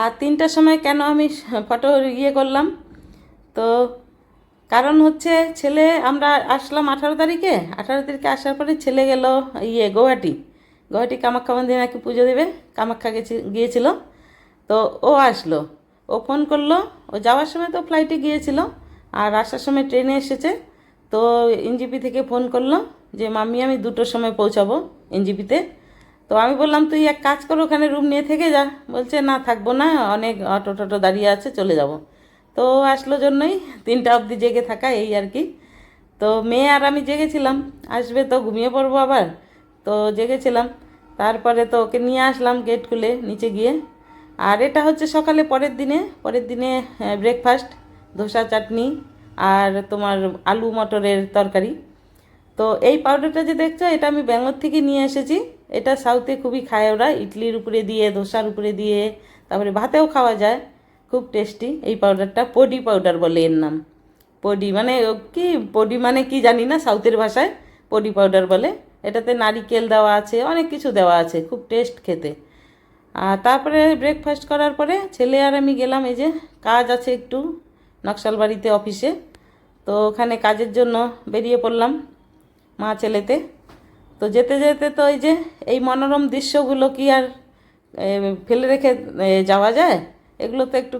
আর তিনটার সময় কেন আমি ফটো ইয়ে করলাম? তো কারণ হচ্ছে ছেলে, আমরা আসলাম আঠারো তারিখে। আঠারো তারিখে আসার পরে ছেলে গেল ইয়ে গৌহাটি। গৌহাটি কামাখ্যা মন্দিরে নাকি পুজো দেবে, কামাখ্যা গেছে, গিয়েছিল। তো ও আসলো। ও ফোন করল, ও যাওয়ার সময় তো ফ্লাইটে গিয়েছিল, আর আসার সময় ট্রেনে এসেছে। তো এনজিপি থেকে ফোন করল যে, মাম্মি, আমি দুটোর সময় পৌঁছাবো এনজিপিতে। তো আমি বললাম, তুই এক কাজ কর, ওখানে রুম নিয়ে থেকে যা। বলছে, না, থাকব না, অনেক অটো টটো দাঁড়িয়ে আছে, চলে যাব। তো আসলো জন্যই, তিনটা অবধি জেগে থাকা এই আর কি। তো মেয়ে আর আমি জেগেছিলাম, আসবে তো, ঘুমিয়ে পড়ব আবার। তো জেগেছিলাম, তারপরে তো ওকে নিয়ে আসলাম গেট খুলে, নিচে গিয়ে। আর এটা হচ্ছে সকালে পরের দিনে পরের দিনে ব্রেকফাস্ট ধোসা চাটনি আর তোমার আলু মটরের তরকারি। তো এই পাউডারটা যে দেখছ, এটা আমি ব্যাঙ্গলোর থেকে নিয়ে এসেছি। এটা সাউথে খুবই খায় ওরা, ইডলির উপরে দিয়ে ধোসার উপরে দিয়ে, তারপরে ভাতেও খাওয়া যায়। খুব টেস্টি এই পাউডারটা পডি পাউডার বলে এর নাম। পডি মানে কি, পডি মানে কি জানি না সাউথের ভাষায় পডি পাউডার বলে। এটাতে নারিকেল দেওয়া আছে, অনেক কিছু দেওয়া আছে, খুব টেস্ট খেতে। আর তারপরে ব্রেকফাস্ট করার পরে ছেলে আর আমি গেলাম, এই যে কাজ আছে একটু, নকশালবাড়িতে অফিসে তো ওখানে কাজের জন্য বেরিয়ে পড়লাম। মা ছেলেতে। তো যেতে যেতে তো এই যে, এই মনোরম দৃশ্যগুলো কি আর ফেলে রেখে যাওয়া যায়? এগুলো তো একটু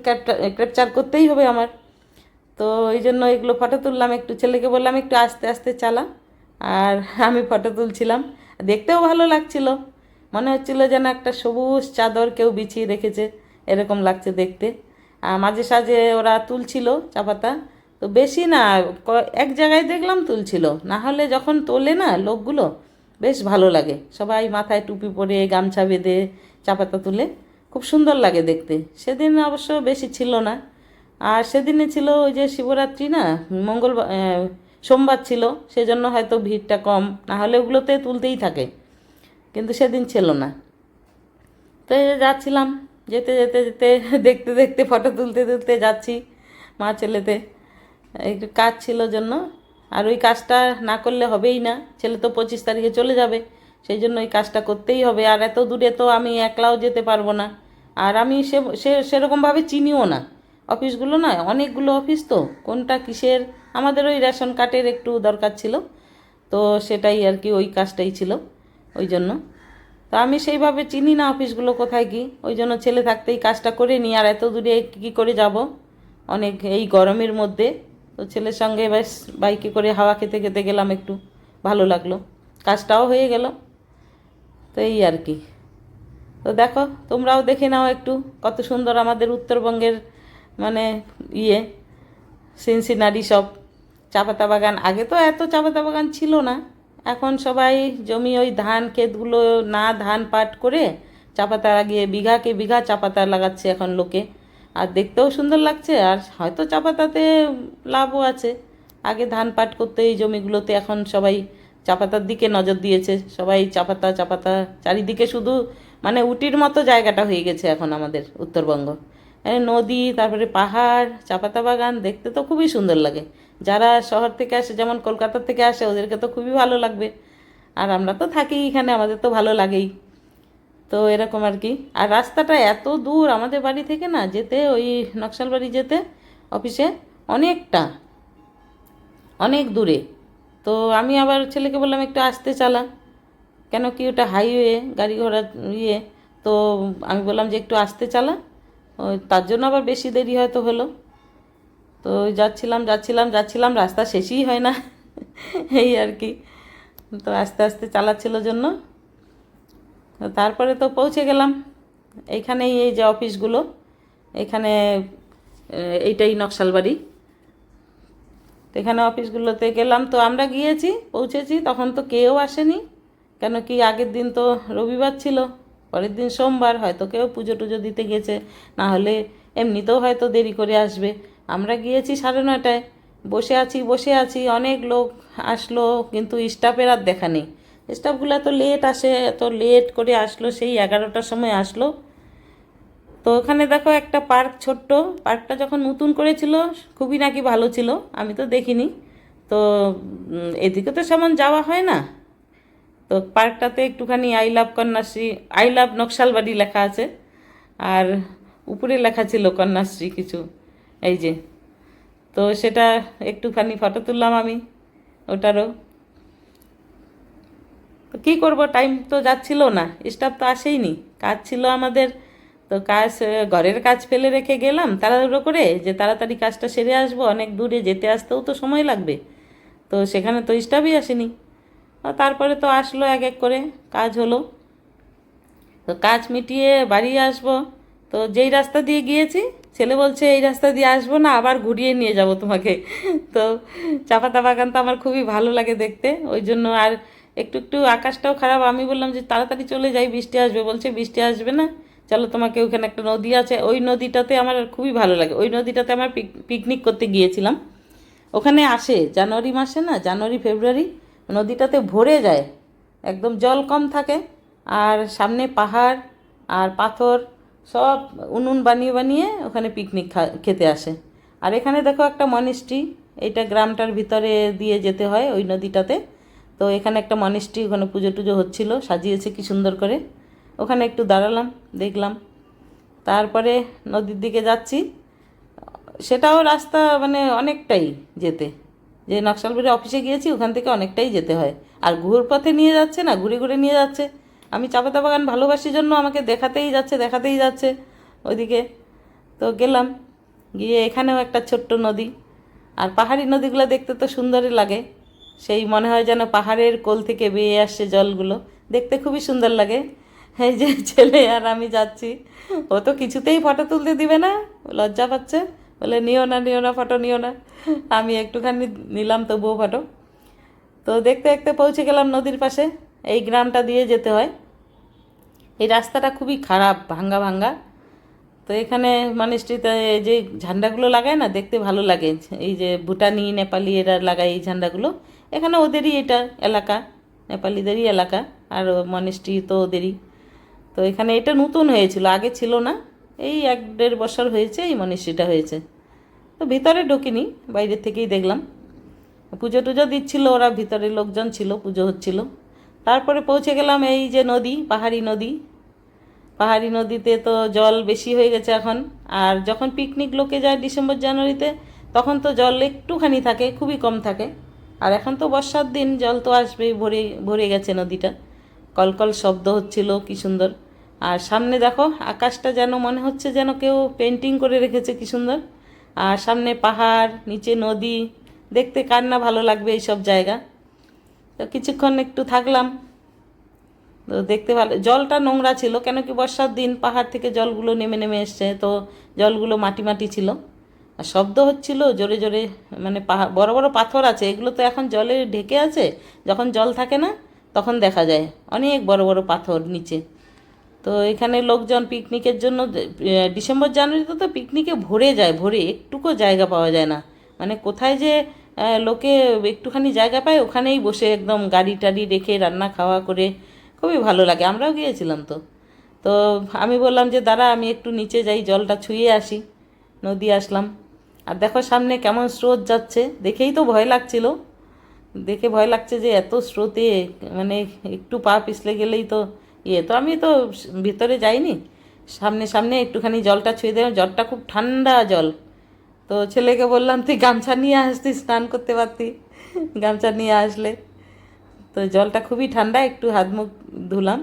ক্যাপচার করতেই হবে আমার। তো এই জন্য এগুলো ফটো তুললাম, একটু ছেলেকে বললাম, একটু আস্তে আস্তে চালা। আর আমি ফটো তুলছিলাম। দেখতেও ভালো লাগছিল। মনে হচ্ছিল যেন একটা সবুজ চাদর কেউ বিছিয়ে রেখেছে, এরকম লাগছে দেখতে। মাঝে সাঝে ওরা তুলছিল চা পাতা তো বেশি না এক জায়গায় দেখলাম তুলছিল। না হলে যখন তোলে না লোকগুলো, বেশ ভালো লাগে। সবাই মাথায় টুপি পরে গামছা বেঁধে চা পাতা তুলে, খুব সুন্দর লাগে দেখতে। সেদিন অবশ্য বেশি ছিল না। আর সেদিনে ছিল ওই যে শিবরাত্রি না মঙ্গলবার সোমবার ছিল, সেজন্য হয়তো ভিড়টা কম। না হলে ওগুলোতে তুলতেই থাকে। কিন্তু সেদিন ছিল না। তো যাচ্ছিলাম, যেতে যেতে যেতে দেখতে দেখতে, ফটো তুলতে তুলতে যাচ্ছি মা ছেলেতে। একটু কাজ ছিল জন্য। আর ওই কাজটা না করলে হবেই না। ছেলে তো পঁচিশ তারিখে চলে যাবে। সেই জন্য ওই কাজটা করতেই হবে। আর এত দূরে তো আমি একলাও যেতে পারব না। আর আমি সে সে, সেরকমভাবে চিনিও না। অফিসগুলো না, অনেকগুলো অফিস তো। কোনটা কিসের? আমাদের ওই রেশন কার্ডের একটু দরকার ছিল। তো সেটাই আর কি ওই কাজটাই ছিল। ওই জন্য। তো আমি সেইভাবে চিনি না অফিসগুলো কোথায় কি। ওই জন্য ছেলে থাকতেই কাজটা করে নিই। আর এত দূরে কী করে যাব? অনেক এই গরমের মধ্যে। তো ছেলের সঙ্গে বেশ বাইকে করে হাওয়া খেতে খেতে গেলাম একটু। ভালো লাগল। কাজটাও হয়ে গেল। তো এই আর কি। তো দেখো, তোমরাও দেখে নাও একটু কত সুন্দর আমাদের উত্তরবঙ্গের মানে ইয়ে সিনসিনারি সব। চা পাতা বাগান, আগে তো এত চা পাতা বাগান ছিল না। এখন সবাই জমি ওই ধান ক্ষেতগুলো না ধান পাট করে চা পাতা লাগিয়ে বিঘাকে বিঘা চা পাতা লাগাচ্ছে এখন লোকে। আর দেখতেও সুন্দর লাগছে, আর হয়তো চা পাতাতে লাভও আছে। আগে ধান পাট করতে এই জমিগুলোতে এখন সবাই চা পাতার দিকে নজর দিয়েছে। সবাই চা পাতা চা পাতা চারিদিকে শুধু মানে উটির মতো জায়গাটা হয়ে গেছে এখন আমাদের উত্তরবঙ্গ। নদী, তারপরে পাহাড় চা পাতা বাগান, দেখতে তো খুবই সুন্দর লাগে। যারা শহর থেকে আসে, যেমন কলকাতা থেকে আসে, ওদেরকে তো খুবই ভালো লাগবে। আর আমরা তো থাকি এখানে, আমাদের তো ভালো লাগেই। তো এরকম আর কি। আর রাস্তাটা এত দূর আমাদের বাড়ি থেকে না যেতে, ওই নকশালবাড়ি যেতে অফিসে অনেকটা, অনেক দূরে। তো আমি আবার ছেলেকে বললাম, একটু আসতে চালা। কেন কি ওটা হাইওয়ে গাড়ি ঘোড়া ইয়ে। তো আমি বললাম যে, একটু আসতে চালা। তার জন্য আবার বেশি দেরি হয়তো হলো। তো যাচ্ছিলাম যাচ্ছিলাম যাচ্ছিলাম, রাস্তা শেষই হয় না। এই আর কি। তো আস্তে আস্তে চালাচ্ছিল জন্য। তারপরে তো পৌঁছে গেলাম। এইখানেই এই যে অফিসগুলো, এখানে এইটাই নকশালবাড়ি। এখানে অফিসগুলোতে গেলাম। তো আমরা গিয়েছি, পৌঁছেছি, তখন তো কেউ আসেনি। কেন কি আগের দিন তো রবিবার ছিল, পরের দিন সোমবার, হয়তো কেউ পুজো টুজো দিতে গেছে, না হলে এমনিতেও হয়তো দেরি করে আসবে। আমরা গিয়েছি সাড়ে নয়টায়, বসে আছি বসে আছি, অনেক লোক আসলো, কিন্তু স্টাফের আর দেখা নেই। স্টাফগুলো এত লেট আসে, এত লেট করে আসলো, সেই এগারোটার সময় আসলো। তো ওখানে দেখো একটা পার্ক ছোট্ট, পার্কটা যখন নতুন করেছিল, খুবই নাকি ভালো ছিল, আমি তো দেখিনি। তো এদিকে তো সেমন যাওয়া হয় না। তো পার্কটাতে একটুখানি I love Kanyashree, I love Naxalbari লেখা আছে। আর উপরে লেখা ছিল কন্যাশ্রী কিছু, এই যে। তো সেটা একটুখানি ফটো তুললাম আমি, ওটারও। তো কী করব? টাইম তো যাচ্ছিল না। স্টাফ তো আসেইনি। কাজ ছিল আমাদের। তো কাজ, ঘরের কাজ ফেলে রেখে গেলাম তাড়াহুড়ো করে যে তাড়াতাড়ি কাজটা সেরে আসব। অনেক দূরে যেতে আসতেও তো সময় লাগবে। তো সেখানে তো স্টাফই আসেনি। তারপরে তো আসলো এক এক করে। কাজ হলো। তো কাজ মিটিয়ে বাড়ি আসব। তো যেই রাস্তা দিয়ে গিয়েছি, ছেলে বলছে, এই রাস্তা দিয়ে আসব না, আবার ঘুরিয়ে নিয়ে যাব তোমাকে। তো চাপাতা বাগান তো আমার খুবই ভালো লাগে দেখতে। ওই জন্য আর একটু একটু আকাশটাও খারাপ। আমি বললাম যে তাড়াতাড়ি চলে যাই, বৃষ্টি আসবে। বলছে, বৃষ্টি আসবে না। চলো তোমাকে ওখানে একটা নদী আছে। ওই নদীটাতে আমার খুবই ভালো লাগে। ওই নদীটাতে আমার পিকনিক করতে গিয়েছিলাম। ওখানে আসে জানুয়ারি মাসে না, জানুয়ারি, ফেব্রুয়ারি, নদীটাতে ভরে যায়। একদম জল কম থাকে আর সামনে পাহাড় আর পাথর সব উনুন বানিয়ে বানিয়ে ওখানে পিকনিক খেতে আসে। আর এখানে দেখো একটা মনিস্ট্রি এইটা গ্রামটার ভিতরে দিয়ে যেতে হয় ওই নদীটাতে। তো এখানে একটা মনিস্ট্রি ওখানে পুজো টুজো হচ্ছিল, সাজিয়েছে কি সুন্দর করে। ওখানে একটু দাঁড়ালাম, দেখলাম। তারপরে নদীর দিকে যাচ্ছি। সেটাও রাস্তা মানে অনেকটাই যেতে। যে নকশালবাড়ি অফিসে গিয়েছি, ওখান থেকে অনেকটাই যেতে হয়। আর ঘুর পথে নিয়ে যাচ্ছে না, ঘুরে ঘুরে নিয়ে যাচ্ছে। আমি চাপাতা বাগান ভালোবাসি জন্য আমাকে দেখাতেই যাচ্ছে দেখাতেই যাচ্ছে ওইদিকে। তো গেলাম, গিয়ে এখানেও একটা ছোট্ট নদী। আর পাহাড়ি নদীগুলো দেখতে তো সুন্দরই লাগে। সেই মনে হয় যেন পাহাড়ের কোল থেকে বেয়ে আসছে জলগুলো। দেখতে খুবই সুন্দর লাগে। এই যে ছেলে আর আমি যাচ্ছি। ও তো কিছুতেই ফটো তুলতে দিবে না। লজ্জা পাচ্ছে। বলে, নিও না নিও না, ফটো নিও না। আমি একটুখানি নিলাম তবুও ফটো। তো দেখতে দেখতে পৌঁছে গেলাম নদীর পাশে। এই গ্রামটা দিয়ে যেতে হয়। এই রাস্তাটা খুবই খারাপ, ভাঙ্গা ভাঙ্গা। তো এখানে এই যে ঝান্ডাগুলো লাগায় না, দেখতে ভালো লাগে। এই যে ভুটানি, নেপালি এরা লাগায় এই ঝান্ডাগুলো। এখানে ওদেরই এটা এলাকা, নেপালিদেরই এলাকা, আর মনিস্ট্রি তো ওদেরই। তো এখানে এটা নতুন হয়েছিল, আগে ছিল না। এই এক দেড় বছর হয়েছে, এই মনিস্ট্রিটা হয়েছে। তো ভিতরে ঢুকিনি, বাইরের থেকেই দেখলাম। পুজো টুজো দিচ্ছিল ওরা, ভিতরে লোকজন ছিল, পুজো হচ্ছিল। তারপরে পৌঁছে গেলাম এই যে নদী, পাহাড়ি নদী। পাহাড়ি নদীতে তো জল বেশি হয়ে গেছে এখন। আর যখন পিকনিক লোকে যায় ডিসেম্বর, জানুয়ারিতে, তখন তো জল একটুখানি থাকে, খুবই কম থাকে। আর এখন তো বর্ষার দিন, জল তো আসবেই, ভরে ভরে গেছে নদীটা। কলকল শব্দ হচ্ছিল, কি সুন্দর। আর সামনে দেখো, আকাশটা যেন মনে হচ্ছে যেন কেউ পেন্টিং করে রেখেছে, কি সুন্দর। আর সামনে পাহাড়, নিচে নদী, দেখতে কার না ভালো লাগবে এইসব জায়গা। তো কিছুক্ষণ একটু থাকলাম। তো দেখতে ভালো জলটা নোংরা ছিল, কেন কি বর্ষার দিন পাহাড় থেকে জলগুলো নেমে নেমে এসছে, তো জলগুলো মাটি মাটি ছিল। আর শব্দ হচ্ছিল জোরে জোরে মানে পাহাড় বড় বড় পাথর আছে, এগুলো তো এখন জলে ঢেকে আছে, যখন জল থাকে না, তখন দেখা যায়। অনেক বড় বড় পাথর নিচে। তো এখানে লোকজন পিকনিকের জন্য ডিসেম্বর জানুয়ারিতে তো পিকনিকে ভরে যায়, ভরে একটুকু জায়গা পাওয়া যায় না। মানে কোথায় যে লোকে একটুখানি জায়গা পায়, ওখানেই বসে একদম গাড়ি টাড়ি রেখে রান্না খাওয়া করে খুবই ভালো লাগে, আমরাও গিয়েছিলাম তো। তো আমি বললাম যে, দাঁড়া, আমি একটু নিচে যাই, জলটা ছুঁয়ে আসি। নদী আসলাম। আর দেখো সামনে কেমন স্রোত যাচ্ছে, দেখেই তো ভয় লাগছিল। দেখে ভয় লাগছে যে, এত স্রোতে মানে একটু পা পিছলে গেলেই তো ইয়ে। তো আমি তো ভিতরে যাইনি। সামনে সামনে একটুখানি জলটা ছুঁয়ে দিলাম। জলটা খুব ঠান্ডা জল। তো ছেলেকে বললাম, তুই গামছা নিয়ে আসতি, স্নান করতে পারতি। গামছা নিয়ে আসলে। তো জলটা খুবই ঠান্ডা একটু হাত মুখ ধুলাম।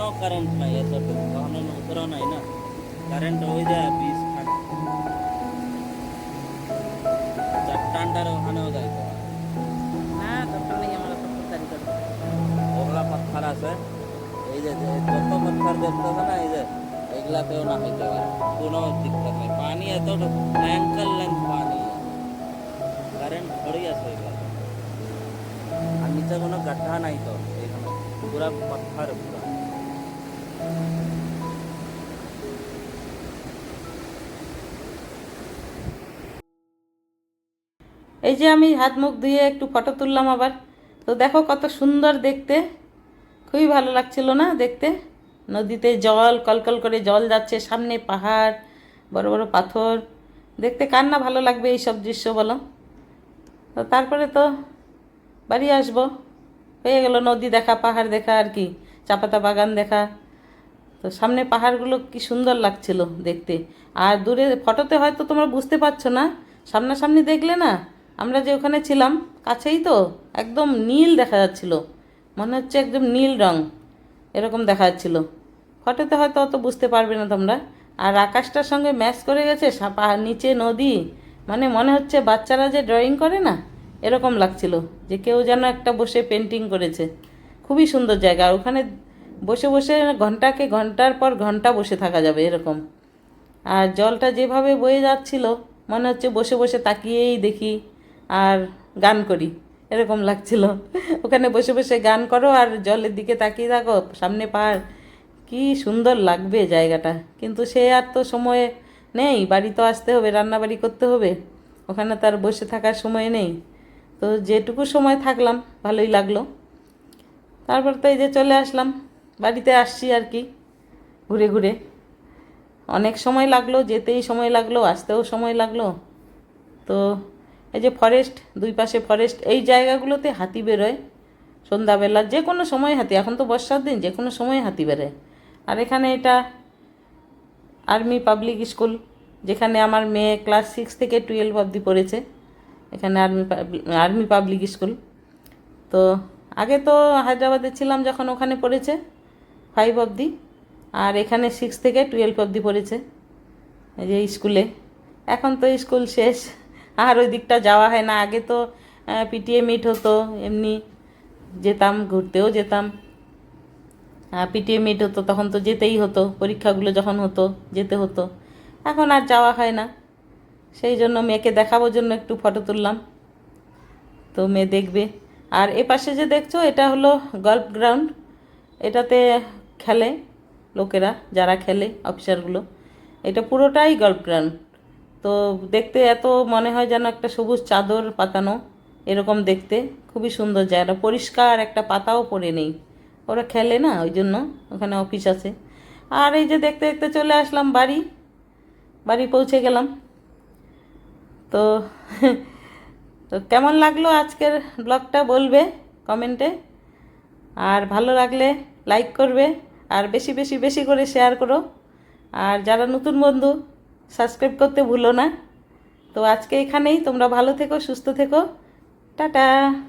কোনো কারেন্ট নাই এতটুকু ওখানে উপরেও নাই না কারেন্ট ওই যায় বিষ খাট চারটানটার ওখানেও যায় তো না দরকার নেই আমার অত প্রচারি করতে ওগুলা পাথর আছে এই যে যত পাথর দেখতেছে না এই যে এগুলাতেও না হইতে পারে কোনো দিক্কত নেই পানি এতটুকু অ্যাঙ্কেল লেন্থ পানি কারেন্ট ভরি আছে এগুলাতে আর নিচে কোনো গাড্ডা নাই তো এখানে পুরা পাথর পুরা এই যে আমি হাত মুখ ধুয়ে একটু ফটো তুললাম আবার। তো দেখো কত সুন্দর দেখতে। খুবই ভালো লাগছিল না দেখতে? নদীতে জল, কলকল করে জল যাচ্ছে, সামনে পাহাড়, বড় বড় পাথর। দেখতে কার না ভালো লাগবে এই সব দৃশ্য বলো? তো তারপরে তো বাড়ি আসব। হয়ে গেল নদী দেখা, পাহাড় দেখা আর কি, চাপাতা বাগান দেখা। তো সামনে পাহাড়গুলো কি সুন্দর লাগছিল দেখতে। আর দূরে ফটোতে হয়তো তোমরা বুঝতে পারছ না, সামনাসামনি দেখলে না, আমরা যে ওখানে ছিলাম, কাছেই তো, একদম নীল দেখা যাচ্ছিল। মনে হচ্ছে একদম নীল রং, এরকম দেখা যাচ্ছিল। ফটোতে হয়তো অত বুঝতে পারবে না তোমরা। আর আকাশটার সঙ্গে ম্যাচ করে গেছে পাহাড় নিচে নদী। মানে মনে হচ্ছে বাচ্চারা যে ড্রয়িং করে না, এরকম লাগছিল, যে কেউ যেন একটা বসে পেন্টিং করেছে। খুবই সুন্দর জায়গা। আর ওখানে বসে বসে ঘন্টাকে ঘণ্টার পর ঘণ্টা বসে থাকা যাবে এরকম। আর জলটা যেভাবে বয়ে যাচ্ছিল, মনে হচ্ছে বসে বসে তাকিয়েই দেখি আর গান করি, এরকম লাগছিল। ওখানে বসে বসে গান করো আর জলের দিকে তাকিয়ে থাকো, সামনে পাহাড়। কি সুন্দর লাগবে জায়গাটা। কিন্তু সে আর তো সময় নেই, বাড়ি তো আসতে হবে, রান্নাবাড়ি করতে হবে। ওখানে তার বসে থাকার সময় নেই। তো যেটুকু সময় থাকলাম, ভালোই লাগল। তারপর তো এই যে চলে আসলাম। বাড়িতে আসছি আর কি, ঘুরে ঘুরে। অনেক সময় লাগল, যেতেই সময় লাগল, আসতেও সময় লাগল। তো এই যে ফরেস্ট দুই পাশে ফরেস্ট এই জায়গাগুলোতে হাতি বেরোয় সন্ধ্যাবেলা। যে কোনো সময় হাতি, এখন তো বর্ষার দিন, যে কোনো সময় হাতি বেরোয়। আর এখানে এটা আর্মি পাবলিক স্কুল যেখানে আমার মেয়ে ক্লাস সিক্স থেকে টুয়েলভ অবধি পড়েছে। এখানে আর্মি আর্মি পাবলিক স্কুল তো আগে তো হায়দ্রাবাদে ছিলাম যখন ওখানে পড়েছে। ফাইভ অবধি। আর এখানে সিক্স থেকে টুয়েলভ অবধি পড়েছে। এই যে স্কুলে এখন তো স্কুল শেষ। আর ওই দিকটা যাওয়া হয় না। আগে তো পিটিএ মিট হতো। এমনি যেতাম, ঘুরতেও যেতাম। পিটিএ মিট হতো, তখন তো যেতেই হতো। পরীক্ষাগুলো যখন হতো, যেতে হতো। এখন আর যাওয়া হয় না। সেই জন্য মেয়েকে দেখাবোর জন্য একটু ফটো তুললাম। তো মেয়ে দেখবে। আর এ পাশে যে দেখছ, এটা হলো গল্ফ গ্রাউন্ড এটাতে খেলে লোকেরা, যারা খেলে অফিসারগুলো এটা পুরোটাই গল্ফ গ্রাউন্ড তো দেখতে এত মনে হয় যেন একটা সবুজ চাদর পাতানো এরকম দেখতে। খুবই সুন্দর জায়গা পরিষ্কার একটা পাতাও পড়ে নেই। ওরা খেলে না, ওই জন্য ওখানে অফিস আছে। আর এই যে দেখতে দেখতে চলে আসলাম বাড়ি। বাড়ি পৌঁছে গেলাম। তো তো কেমন লাগল আজকের ব্লগটা বলবে কমেন্টে আর ভালো লাগলে লাইক করবে। আর বেশি বেশি বেশি করে শেয়ার করো। আর যারা নতুন বন্ধু সাবস্ক্রাইব করতে ভুলো না। তো আজকে এখানেই, তোমরা ভালো থেকো, সুস্থ থেকো। টাটা!